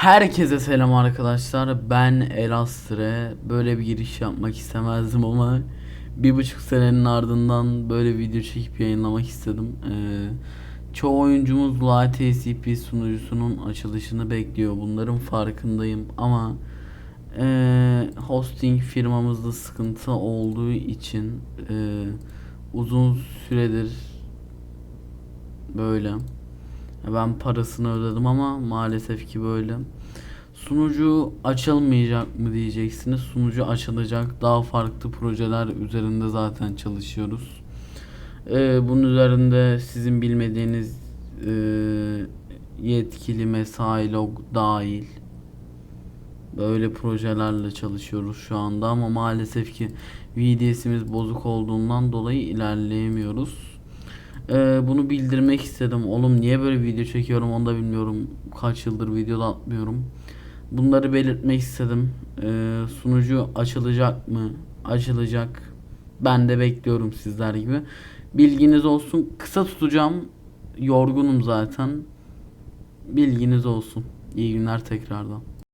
Herkese selam arkadaşlar. Ben Elastre. Böyle bir giriş yapmak istemezdim ama bir buçuk senenin ardından böyle video çekip yayınlamak istedim. Ee, çoğu oyuncumuz LATCP sunucusunun açılışını bekliyor. Bunların farkındayım ama ee, hosting firmamızda sıkıntı olduğu için ee, uzun süredir böyle. Ben parasını ödedim ama maalesef ki böyle. Sunucu açılmayacak mı diyeceksiniz. Sunucu açılacak. Daha farklı projeler üzerinde zaten çalışıyoruz. Ee, bunun üzerinde sizin bilmediğiniz e, yetkili mesai log dahil böyle projelerle çalışıyoruz şu anda ama maalesef ki VDS'imiz bozuk olduğundan dolayı ilerleyemiyoruz. Ee, bunu bildirmek istedim. Oğlum niye böyle video çekiyorum onu da bilmiyorum. Kaç yıldır video da atmıyorum. Bunları belirtmek istedim. Ee, sunucu açılacak mı? Açılacak. Ben de bekliyorum sizler gibi. Bilginiz olsun. Kısa tutacağım. Yorgunum zaten. Bilginiz olsun. İyi günler tekrardan.